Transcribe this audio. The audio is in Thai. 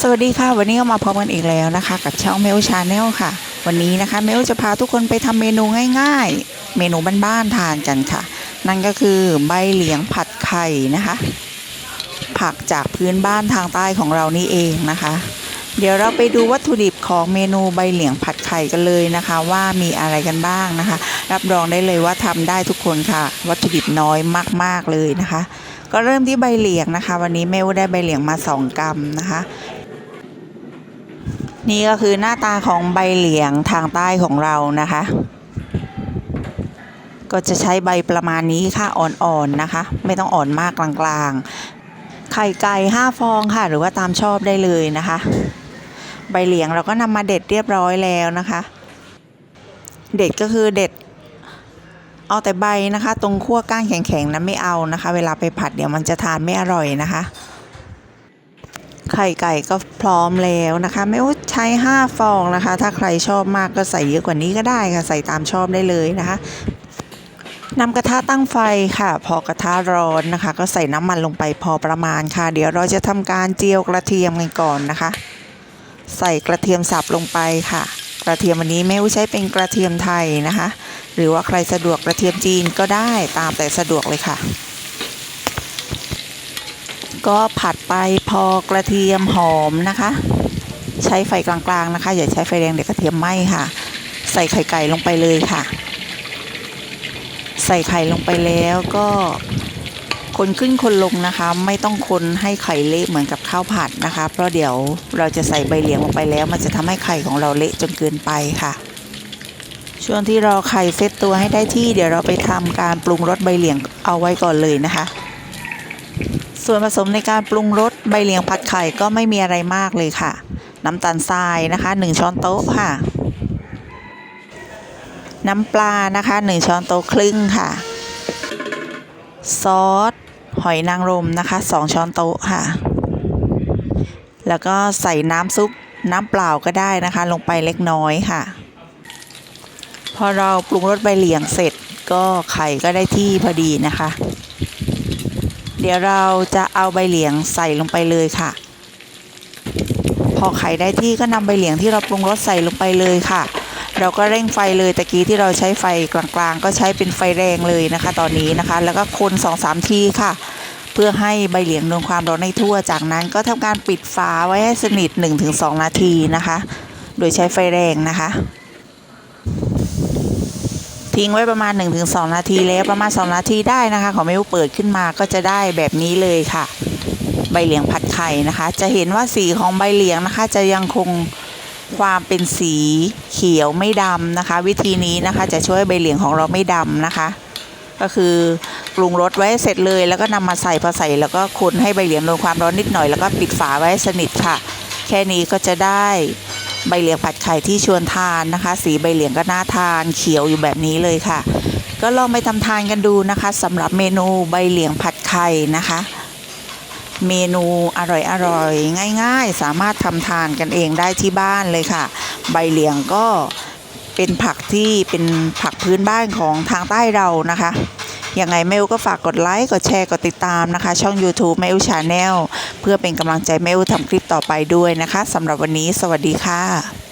สวัสดีค่ะ วันนี้ก็มาพบกันอีกแล้วนะคะ กับช่องเมลชาแนลค่ะ วันนี้นะคะเมลจะพาทุกคนไปทำเมนูง่าย ๆ เมนูบ้านๆทานกันค่ะ นั่นก็คือใบเหลียงผัดไข่นะคะ ผักจากพื้นบ้านทางใต้ของเรานี่เองนะคะ เดี๋ยวเราไปดูวัตถุดิบของเมนูใบเหลียงผัดไข่กันเลยนะคะ ว่ามีอะไรกันบ้างนะคะ รับรองได้เลยว่าทำได้ทุกคนค่ะ วัตถุดิบน้อยมากๆเลยนะคะก็เริ่มที่ใบเหลียงนะคะ วันนี้เมลได้ใบเหลียงมาสองกรัมนะคะ นี่ก็คือหน้าตาของใบเหลียงทางใต้ของเรานะคะ ก็จะใช้ใบประมาณนี้ค่ะอ่อนๆนะคะ ไม่ต้องอ่อนมากกลางๆ ไข่ไก่5ฟองค่ะ หรือว่าตามชอบได้เลยนะคะ ใบเหลียงเราก็นำมาเด็ดเรียบร้อยแล้วนะคะ เด็ดก็คือเด็ด เอาแต่ใบนะคะ ตรงขั้วก้านแข็งๆนั้นไม่เอานะคะ เวลาไปผัดเดี๋ยวมันจะทานไม่อร่อยนะคะ ไข่ไก่ก็พร้อมแล้วนะคะ ไม่ว่าใช้ 5 ฟองนะคะ ถ้าใครชอบมากก็ใส่เยอะกว่านี้ก็ได้ค่ะ ใส่ตามชอบได้เลยนะคะนำกระทะตั้งไฟค่ะ พอกระทะร้อนนะคะ ก็ใส่น้ำมันลงไปพอประมาณค่ะ เดี๋ยวเราจะทำการเจียวกระเทียมกันก่อนนะคะ ใส่กระเทียมสับลงไปค่ะ กระเทียมวันนี้แม่อุ้ยใช้เป็นกระเทียมไทยนะคะ หรือว่าใครสะดวกกระเทียมจีนก็ได้ตามแต่สะดวกเลยค่ะ ก็ผัดไปพอกระเทียมหอมนะคะ ใช้ไฟกลางๆนะคะ อย่าใช้ไฟแรงเดี๋ยวกระเทียมไหม้ค่ะ ใส่ไข่ไก่ลงไปเลยค่ะ ใส่ไข่ลงไปแล้วก็คนขึ้นคนลงนะคะไม่ต้องคนให้ไข่เละเหมือนกับข้าวผัดนะคะ เพราะเดี๋ยวเราจะใส่ใบเหลียงลงไปแล้ว มันจะทำให้ไข่ของเราเละจนเกินไปค่ะ ช่วงที่รอไข่เซตตัวให้ได้ที่ เดี๋ยวเราไปทำการปรุงรสใบเหลียงเอาไว้ก่อนเลยนะคะ ส่วนผสมในการปรุงรสใบเหลียงผัดไข่ก็ไม่มีอะไรมากเลยค่ะ น้ำตาลทรายนะคะ 1 ช้อนโต๊ะค่ะ น้ำปลานะคะ 1 ช้อนโต๊ะครึ่งค่ะ ซอส หอยนางรมนะคะ 2 ช้อนโต๊ะค่ะ แล้วก็ใส่น้ำซุปน้ำเปล่าก็ได้นะคะ ลงไปเล็กน้อยค่ะ พอเราปรุงรสใบเหลียงเสร็จก็ไข่ก็ได้ที่พอดีนะคะ เดี๋ยวเราจะเอาใบเหลียงใส่ลงไปเลยค่ะ พอไข่ได้ที่ก็นำใบเหลียงที่เราปรุงรสใส่ลงไปเลยค่ะ เราก็เร่งไฟเลยตะกี้ที่เราใช้ไฟกลางๆ ก็ใช้เป็นไฟแรงเลยนะคะ ตอนนี้นะคะ แล้วก็คน2-3ทีค่ะเพื่อให้ใบเหลียงโดนความร้อนให้ทั่ว จากนั้นก็ทำการปิดฝาไว้ให้สนิท 1-2 นาทีนะคะ โดยใช้ไฟแรงนะคะ ทิ้งไว้ประมาณ 1-2 นาทีแล้วประมาณ 2 นาทีได้นะคะ ขอไม่เปิดขึ้นมาก็จะได้แบบนี้เลยค่ะ ใบเหลียงผัดไข่นะคะ จะเห็นว่าสีของใบเหลียงนะคะ จะยังคงความเป็นสีเขียวไม่ดำนะคะ วิธีนี้นะคะจะช่วยใบเหลียงของเราไม่ดำนะคะ ก็คือปรุงรสไว้เสร็จเลย แล้วก็นำมาใส่พอใส่แล้วก็คนให้ใบเหลียงโดนความร้อนนิดหน่อยแล้วก็ปิดฝาไว้สนิทค่ะ แค่นี้ก็จะได้ ใบเหลียงผัดไข่ที่ชวนทานนะคะ สีใบเหลียงก็น่าทานเขียวอยู่แบบนี้เลยค่ะ ก็ลองไปทำทานกันดูนะคะสำหรับเมนูใบเหลียงผัดไข่นะคะ เมนูอร่อยๆง่าย ๆ สามารถทำทานกันเองได้ที่บ้านเลยค่ะ ใบเหลียงก็เป็นผักที่เป็นผักพื้นบ้านของทางใต้เรานะคะ ยังไงเมลก็ฝากกดไลค์กดแชร์กดติดตามนะคะ ช่อง YouTube เมลชาแนลเพื่อเป็นกำลังใจเมลทำคลิปต่อไปด้วยนะคะสำหรับวันนี้ สวัสดีค่ะ